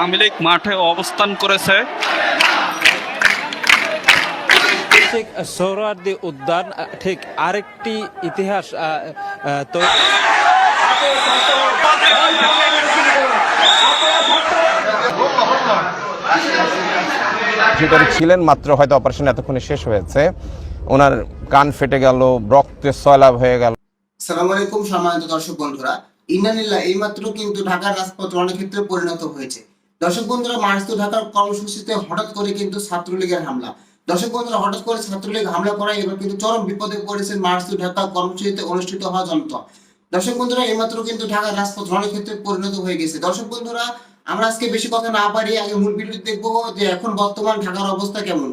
আওয়ামী লীগ মাঠে অবস্থান করেছে। ঠিক সোহরাওয়ার্দী উদ্যান ঠিক আরেকটি ইতিহাস ভিতরে ছিলেন মাত্র হয়তো অপারেশন এতক্ষণে শেষ হয়েছে ওনার কান ফেটে গেল রক্তের সয়লাভ হয়ে গেল। সালাম আলাইকুম সম্মানিত দর্শক বন্ধুরা। ইন্নানিল্লাহ এইমাত্র কিন্তু ঢাকার রাজপথ রণক্ষেত্রে পরিণত হয়েছে। দর্শক বন্ধুরা, মার্চ তো ঢাকার কর্মসূচিতে হঠাৎ করে কিন্তু ছাত্রলীগের হামলা। দর্শক বন্ধুরা, হঠাৎ করে ছাত্রলীগ হামলা করায় এবার কিন্তু চরম বিপদে পড়েছে মার্চ তো ঢাকা কর্মসূচিতে অনুষ্ঠিত হওয়া জনতা। দর্শক বন্ধুরা, এইমাত্র কিন্তু ঢাকার রাজপথ রণক্ষেত্রে পরিণত হয়ে গেছে। দর্শক বন্ধুরা, আমরা আজকে বেশি কথা না পারি আগে মূল ভিডিও দেখব যে এখন বর্তমান ঢাকার অবস্থা কেমন।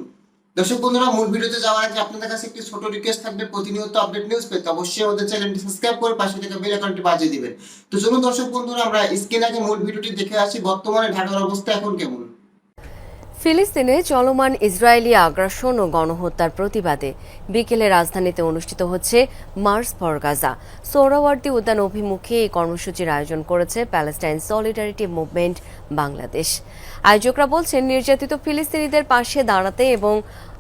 দর্শক বন্ধুরা, মূল ভিডিওতে যাওয়ার আগে আপনাদের কাছে একটি ছোট রিকোয়েস্ট থাকবে। প্রতিনিয়ত আপডেট নিউজ পেতে অবশ্যই আমাদের চ্যানেলটি সাবস্ক্রাইব করে পাশে থেকে বেল আইকনটি বাজিয়ে দিবেন। তো চলুন দর্শক বন্ধুরা, আমরা স্ক্রিন আগে মূল ভিডিওটি দেখে আসি। বর্তমানে ঢাকার অবস্থা এখন কেমন? ফিলিস্তিনে চলমান ইসরায়েলি আগ্রাসন ও গণহত্যার প্রতিবাদে বিকেলে রাজধানীতে অনুষ্ঠিত হচ্ছে মার্স ফর গাজা। সোহরাওয়ার্দী উদ্যান অভিমুখে এই কর্মসূচির আয়োজন করেছে প্যালেস্টাইন সলিডারিটি মুভমেন্ট বাংলাদেশ। আয়োজকরা বলছেন, নির্যাতিত ফিলিস্তিনিদের পাশে দাঁড়াতে এবং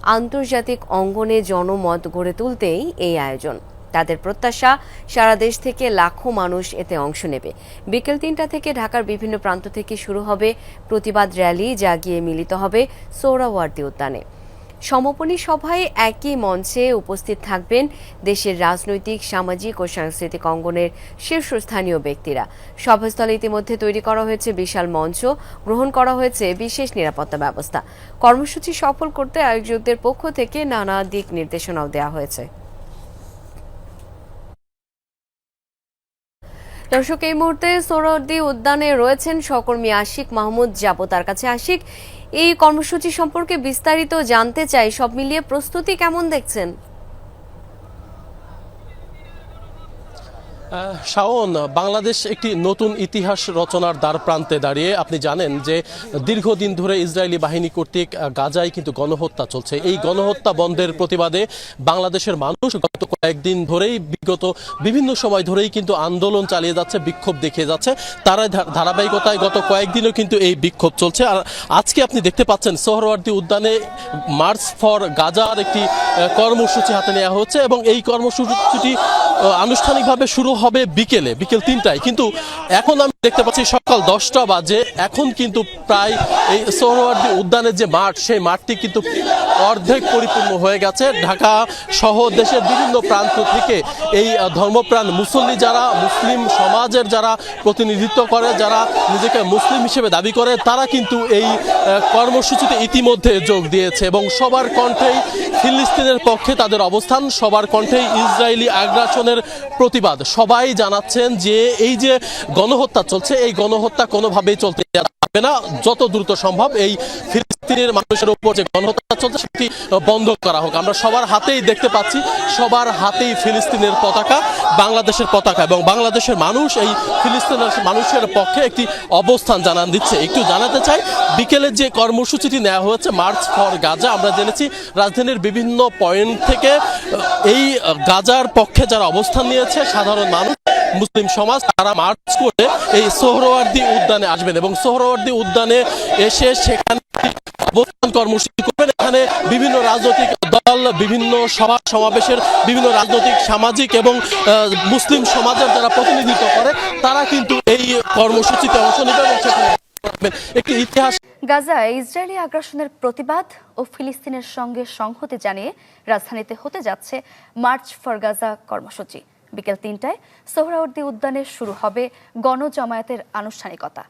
আন্তর্জাতিক অঙ্গনে জনমত গড়ে তুলতেই এই আয়োজন। তাদের প্রত্যাশা, সারা দেশ থেকে লাখো মানুষ এতে অংশ নেবে। বিকেল তিনটা থেকে ঢাকার বিভিন্ন প্রান্ত থেকে শুরু হবে প্রতিবাদ র্যালি, যা গিয়ে মিলিত হবে সোহরাওয়ার্দী উদ্যানে। সমাপনী সভায় একই মঞ্চে উপস্থিত থাকবেন দেশের রাজনৈতিক, সামাজিক ও সাংস্কৃতিক অঙ্গনের শীর্ষস্থানীয় ব্যক্তিরা। সভাস্থলে ইতিমধ্যে তৈরি করা হয়েছে বিশাল মঞ্চ, গ্রহণ করা হয়েছে বিশেষ নিরাপত্তা ব্যবস্থা। কর্মসূচি সফল করতে আয়োজকদের পক্ষ থেকে নানা দিক নির্দেশনাও দেওয়া হয়েছে। দর্শক, এই মুহূর্তে সোহরাওয়ার্দী উদ্যানে রয়েছেন সহকর্মী আশিক মাহমুদ যাব। তার কাছে আশিক, এই কর্মসূচি সম্পর্কে বিস্তারিত জানতে চাই। সব মিলিয়ে প্রস্তুতি কেমন দেখছেন? শাওন, বাংলাদেশ একটি নতুন ইতিহাস রচনার দ্বার প্রান্তে দাঁড়িয়ে আপনি জানেন যে দীর্ঘদিন ধরে ইসরায়েলি বাহিনী কর্তৃক গাজায় কিন্তু গণহত্যা চলছে। এই গণহত্যা বন্ধের প্রতিবাদে বাংলাদেশের মানুষ গত কয়েকদিন ধরেই বিগত বিভিন্ন সময় ধরেই কিন্তু আন্দোলন চালিয়ে যাচ্ছে, বিক্ষোভ দেখিয়ে যাচ্ছে। তার ধারাবাহিকতায় গত কয়েকদিনও কিন্তু এই বিক্ষোভ চলছে। আর আজকে আপনি দেখতে পাচ্ছেন, সোহরওয়ার্দী উদ্যানে মার্চ ফর গাজার একটি কর্মসূচি হাতে নেওয়া হচ্ছে এবং এই কর্মসূচিটি আনুষ্ঠানিকভাবে শুরু হবে বিকেলে বিকেল তিনটায়। কিন্তু এখন দেখতে পাচ্ছি সকাল দশটা বাজে। এখন কিন্তু প্রায় এই সোহরওয়ার্দী উদ্যানের যে মাঠ, সেই মাঠটি কিন্তু অর্ধেক পরিপূর্ণ হয়ে গেছে। ঢাকা সহ দেশের বিভিন্ন প্রান্ত থেকে এই ধর্মপ্রাণ মুসল্লি যারা, মুসলিম সমাজের যারা প্রতিনিধিত্ব করে, যারা নিজেকে মুসলিম হিসেবে দাবি করে, তারা কিন্তু এই কর্মসূচিতে ইতিমধ্যে যোগ দিয়েছে এবং সবার কণ্ঠেই ফিলিস্তিনের পক্ষে তাদের অবস্থান, সবার কণ্ঠেই ইসরায়েলি আগ্রাসনের প্রতিবাদ। সবাই জানাচ্ছেন যে এই যে গণহত্যা চলছে, এই গণহত্যা কোনোভাবেই চলতে যাবে না। যত দ্রুত সম্ভব এই ফিলিস্তিনের মানুষের উপর যে গণহত্যা চলছে, সেটি বন্ধ করা হোক। আমরা সবার হাতেই দেখতে পাচ্ছি, সবার হাতেই ফিলিস্তিনের পতাকা, বাংলাদেশের পতাকা এবং বাংলাদেশের মানুষ, এই ফিলিস্তিনের মানুষের পক্ষে একটি অবস্থান জানান দিচ্ছে। একটু জানাতে চাই, বিকেলে যে কর্মসূচিটি নেওয়া হয়েছে, মার্চ ফর গাজা, আমরা জেনেছি রাজধানীর বিভিন্ন পয়েন্ট থেকে, এই গাজার পক্ষে যারা অবস্থান নিয়েছে, সাধারণ মানুষ মুসলিম সমাজ তারা মার্চ করে এই সোহরওয়ার্দী উদ্যানে আসবেন এবং সোহরওয়ার্দী উদ্যানে এসে সেখানে অবস্থান কর্মসূচি করবেন। এখানে বিভিন্ন রাজনৈতিক দল, বিভিন্ন সভা সমাবেশের বিভিন্ন রাজনৈতিক, সামাজিক এবং মুসলিম সমাজের যারা প্রতিনিধিত্ব করে, তারা কিন্তু এই কর্মসূচিতে অংশ নেবে এবং সেখানে একটি ইতিহাস গাজায় ইসরায়েলি আগ্রাসনের প্রতিবাদ ও ফিলিস্তিনের সঙ্গে সংহতি জানিয়ে রাজধানীতে হতে যাচ্ছে মার্চ ফর গাজা কর্মসূচি। বিকেল তিনটায় সোহরাওয়ার্দী উদ্যানে শুরু হবে গণজমায়েতের আনুষ্ঠানিকতা।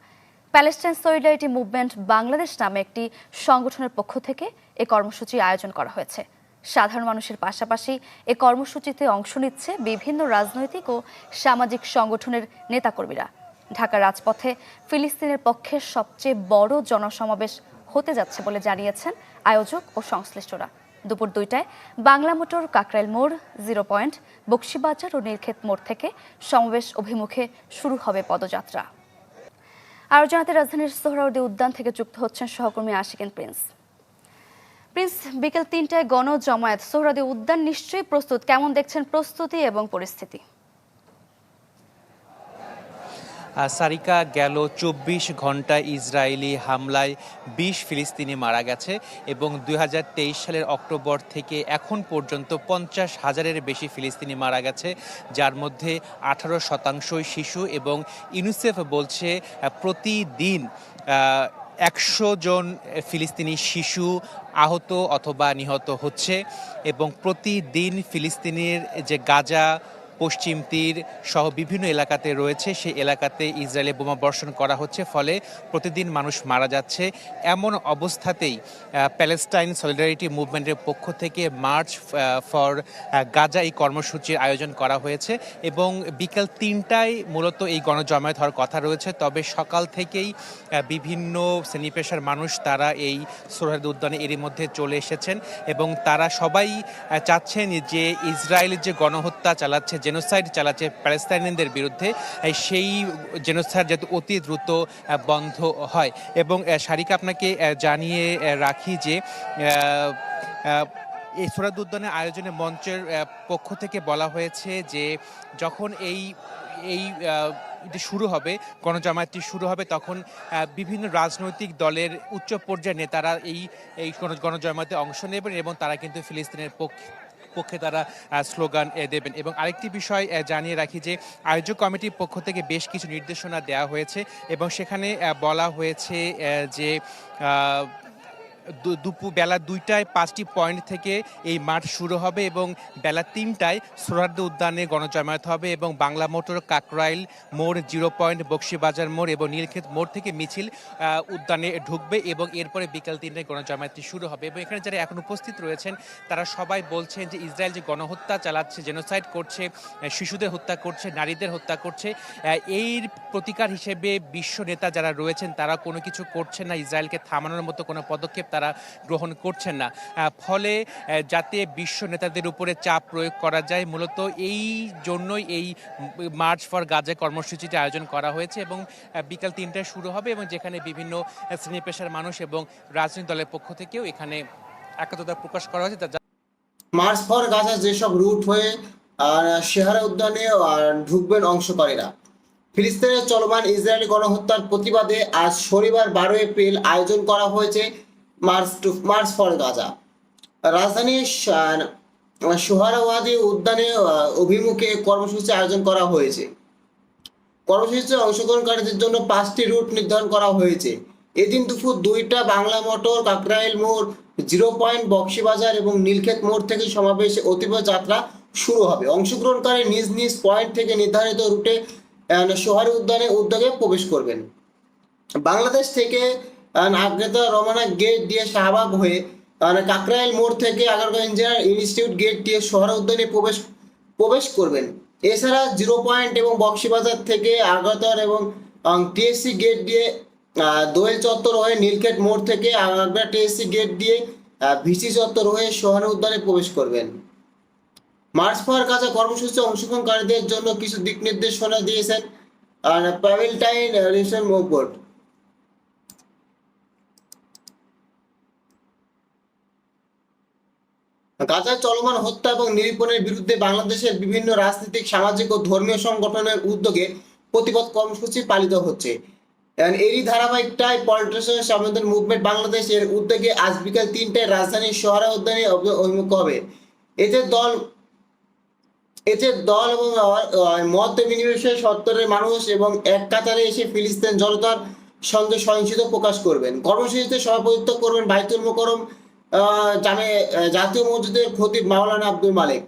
প্যালেস্টাইন সলিডারিটি মুভমেন্ট বাংলাদেশ নামে একটি সংগঠনের পক্ষ থেকে এ কর্মসূচি আয়োজন করা হয়েছে। সাধারণ মানুষের পাশাপাশি এ কর্মসূচিতে অংশ নিচ্ছে বিভিন্ন রাজনৈতিক ও সামাজিক সংগঠনের নেতাকর্মীরা। ঢাকার রাজপথে ফিলিস্তিনের পক্ষে সবচেয়ে বড় জনসমাবেশ হতে যাচ্ছে বলে জানিয়েছেন আয়োজক ও সংশ্লিষ্টরা। দুপুর দুইটায় বাংলা মোটর কাকরাইল মোড়, জিরো পয়েন্ট, বক্সিবাজার ও নীলক্ষেত মোড় থেকে সমাবেশ অভিমুখে শুরু হবে পদযাত্রা। আয়োজনাতে জানাতে রাজধানীর সোহরাওয়ার্দী উদ্যান থেকে যুক্ত হচ্ছেন সহকর্মী আশিকেন প্রিন্স। প্রিন্স, বিকেল তিনটায় গণ জমায়েত সোহরাওয়ার্দী উদ্যান নিশ্চয়ই প্রস্তুত? কেমন দেখছেন প্রস্তুতি এবং পরিস্থিতি? সারিকা গেল চব্বিশ ঘণ্টা ইসরায়েলি হামলায় বিশ ফিলিস্তিনি মারা গেছে এবং দু হাজার তেইশ সালের অক্টোবর থেকে এখন পর্যন্ত পঞ্চাশ হাজারের বেশি ফিলিস্তিনি মারা গেছে, যার মধ্যে আঠারো শতাংশই শিশু এবং ইউনিসেফ বলছে প্রতিদিন একশো জন ফিলিস্তিনি শিশু আহত অথবা নিহত হচ্ছে এবং প্রতিদিন ফিলিস্তিনের যে গাজা পশ্চিম তীর সহ বিভিন্ন এলাকাতে রয়েছে। সেই এলাকাতে ইসরায়েলে বোমা বর্ষণ করা হচ্ছে, ফলে প্রতিদিন মানুষ মারা যাচ্ছে। এমন অবস্থাতেই প্যালেস্টাইন সলিডারিটি মুভমেন্টের পক্ষ থেকে মার্চ ফর গাজা এই কর্মসূচির আয়োজন করা হয়েছে এবং বিকেল তিনটায় মূলত এই গণজমায়েত হওয়ার কথা রয়েছে। তবে সকাল থেকেই বিভিন্ন শ্রেণি পেশার মানুষ তারা এই সোহরাদ উদ্যানে এরই মধ্যে চলে এসেছেন এবং তারা সবাই চাচ্ছেন যে ইসরায়েলের যে গণহত্যা চালাচ্ছে জেনোসাইড চালাচ্ছে প্যালেস্তাইনিয়ানদের বিরুদ্ধে সেই জেনোসাইড যাতে অতি দ্রুত বন্ধ হয়। এবং শারিকা আপনাকে জানিয়ে রাখি যে এই সোরাদ উদ্যানের আয়োজনে মঞ্চের পক্ষ থেকে বলা হয়েছে যে, যখন এই এই শুরু হবে, গণজামায়াতটি শুরু হবে, তখন বিভিন্ন রাজনৈতিক দলের উচ্চ পর্যায়ের নেতারা এই এই গণ- গণজামায়াতে অংশ নেবেন এবং তারা কিন্তু ফিলিস্তিনের পক্ষে পক্ষে তারা স্লোগান দেবেন। এবং আরেকটি বিষয় জানিয়ে রাখি যে আয়োজক কমিটির পক্ষ থেকে বেশ কিছু নির্দেশনা দেওয়া হয়েছে এবং সেখানে বলা হয়েছে যে দুপুর বেলা দুইটায় পাঁচটি পয়েন্ট থেকে এই মাঠ শুরু হবে এবং বেলা তিনটায় সোহরার্দ উদ্যানে গণজমায়েত হবে এবং বাংলা মোটর, কাকরাইল মোড়, জিরো পয়েন্ট, বক্সিবাজার মোড় এবং নীলক্ষেত মোড় থেকে মিছিল উদ্যানে ঢুকবে এবং এরপরে বিকাল তিনটায় গণজমায়েতটি শুরু হবে এবং এখানে যারা এখন উপস্থিত রয়েছেন, তারা সবাই বলছেন যে ইসরায়েল যে গণহত্যা চালাচ্ছে, জেনোসাইড করছে শিশুদের হত্যা করছে, নারীদের হত্যা করছে এর প্রতিকার হিসেবে বিশ্ব নেতা যারা রয়েছেন, তারা কোনো কিছু করছে না, ইসরায়েলকে থামানোর মতো কোনো পদক্ষেপ তারা গ্রহণ করছেন না। ফলে যাতে বিশ্ব নেতাদের উপরে চাপ প্রয়োগ করা যায়। মূলত এই জন্যই এই মার্চ ফর গাজা কর্মসূচিটি আয়োজন করা হয়েছে এবং বিকাল তিনটায় শুরু হবে এবং যেখানে বিভিন্ন শ্রেণি পেশার মানুষ এবং রাজনৈতিক দলের পক্ষ থেকেও এখানে একাত্মতা প্রকাশ করা হয়েছে। মার্চ ফর গাজা যেসব রুট হয়ে শেহারা উদ্যানে ঢুকবেন অংশকারীরা। ফিলিস্তিনের চলমান ইসরায়েলি গণহত্যার প্রতিবাদে আজ শনিবার বারো এপ্রিল আয়োজন করা হয়েছে। March to march for Gaza. রাজধানীর সোহারাওয়াদি উদ্যানে অভিমুখে কর্মসূচি আয়োজন করা হয়েছে। কর্মসূচিতে অংশগ্রহণকারীদের জন্য পাঁচটি রুট নির্ধারণ করা হয়েছে। এদিন দুপুর দুইটা বাংলা মোটর, কাকরাইল মোড়, জিরো পয়েন্ট বক্সিবাজার এবং নীলক্ষেত মোড় থেকে সমাবেশে অতীব যাত্রা শুরু হবে। অংশগ্রহণকারী নিজ নিজ পয়েন্ট থেকে নির্ধারিত রুটে সোহারি উদ্যানে উদ্যোগে প্রবেশ করবেন। বাংলাদেশ থেকে আহ, আগ্নেতা রমানা গেট দিয়ে শাহবাগ হয়ে আহ, কাকরাইল মোড় থেকে আগারগাঁও ইঞ্জিনিয়ার ইনস্টিটিউট গেট দিয়ে শহর উদ্যানে প্রবেশ প্রবেশ করবেন। এছাড়া জিরো পয়েন্ট এবং বক্সিবাজার থেকে আগাতর এবং টিএসসি গেট দিয়ে দোয়েল চত্বর হয়ে নীলক্ষেত মোড় থেকে আগ্রা টিএসসি গেট দিয়ে ভিসি চত্বর হয়ে শহর উদ্যানে প্রবেশ করবেন। মার্চ ফর কাছে কর্মসূচিতে অংশগ্রহণকারীদের জন্য কিছু দিক নির্দেশনা দিয়েছেন আর প্যাভেলটাইন রিসেন্ট মুভবোর্ড গাজায় চলমান হত্যা এবং নিরীপণের বিরুদ্ধে বাংলাদেশের বিভিন্ন রাজনৈতিক, সামাজিক ও ধর্মীয় সংগঠনের উদ্যোগে প্রতিবাদ কর্মসূচি পালিত হচ্ছে। এরই ধারাবাহিকটাই পলিটিশিয়ান স্বাধীনতা মুভমেন্ট বাংলাদেশ এর উদ্যোগে আজ বিকাল তিনটায় রাজধানীর শহরা উদ্যানে অভিমুখ হবে। এতে দল এতে দল এবং মত বিনিময় সত্তরের মানুষ এবং এক কাতারে এসে ফিলিস্তিন জনতার সঙ্গে সহিংসিত প্রকাশ করবেন। কর্মসূচিতে সভাপতিত্ব করবেন বাইতুল মোকরম জামে জাতীয় মসজিদের খতিব মাওলানা আব্দুল মালিক।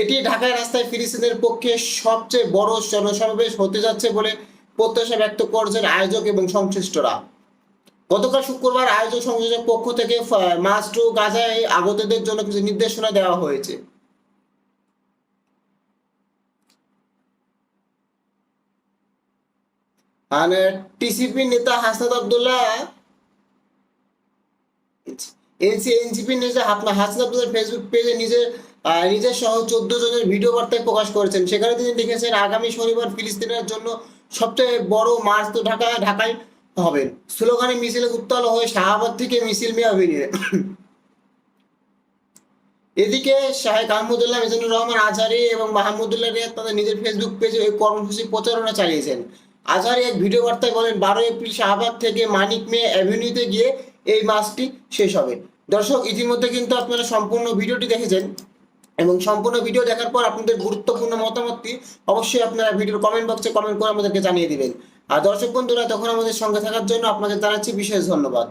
এটি ঢাকায় রাস্তায় ফিলিস্তিনের পক্ষে সবচেয়ে বড় জনসমাবেশ হতে যাচ্ছে বলে প্রত্যাশা ব্যক্ত করছেন আয়োজক এবং সংশ্লিষ্টরা। গতকাল শুক্রবার আয়োজক সংযোজক পক্ষ থেকে মাস টু গাজায় আগতদের জন্য কিছু নির্দেশনা দেওয়া হয়েছে। টিসিপি নেতা হাসনাত আব্দুল্লাহ এনসি এনসিপি নেতা হাসনা- হাসনাত ফেসবুক পেজে নিজের নিজের সহ চোদ্দ জনের ভিডিও বার্তায় প্রকাশ করেছেন। সেখানে তিনি লিখেছেন, আগামী শনিবার ফিলিস্তিনের জন্য সবচেয়ে বড় মার্চ তো ঢাকা, ঢাকায় হবে স্লোগানে মিছিলে উত্তাল হয়ে শাহাবাদ থেকে মিছিল মিয়া বেরিয়ে। এদিকে শাহেক আহমদুল্লাহ, মিজানুর রহমান, আজহারি এবং মাহমুদুল্লাহ রিয়াদ তাদের নিজের ফেসবুক পেজে এই কর্মসূচি প্রচারণা চালিয়েছেন। আজহারি এক ভিডিও বার্তায় বলেন বারো এপ্রিল শাহবাগ থেকে মানিক মে অ্যাভিনিউতে গিয়ে এই মাসটি শেষ হবে। দর্শক, ইতিমধ্যে কিন্তু আপনারা সম্পূর্ণ ভিডিওটি দেখেছেন এবং সম্পূর্ণ ভিডিও দেখার পর আপনাদের গুরুত্বপূর্ণ মতামতটি অবশ্যই আপনারা ভিডিওর কমেন্ট বক্সে কমেন্ট করে আমাদেরকে জানিয়ে দিবেন। আর দর্শক বন্ধুরা তখন আমাদের সঙ্গে থাকার জন্য আপনাকে জানাচ্ছি বিশেষ ধন্যবাদ।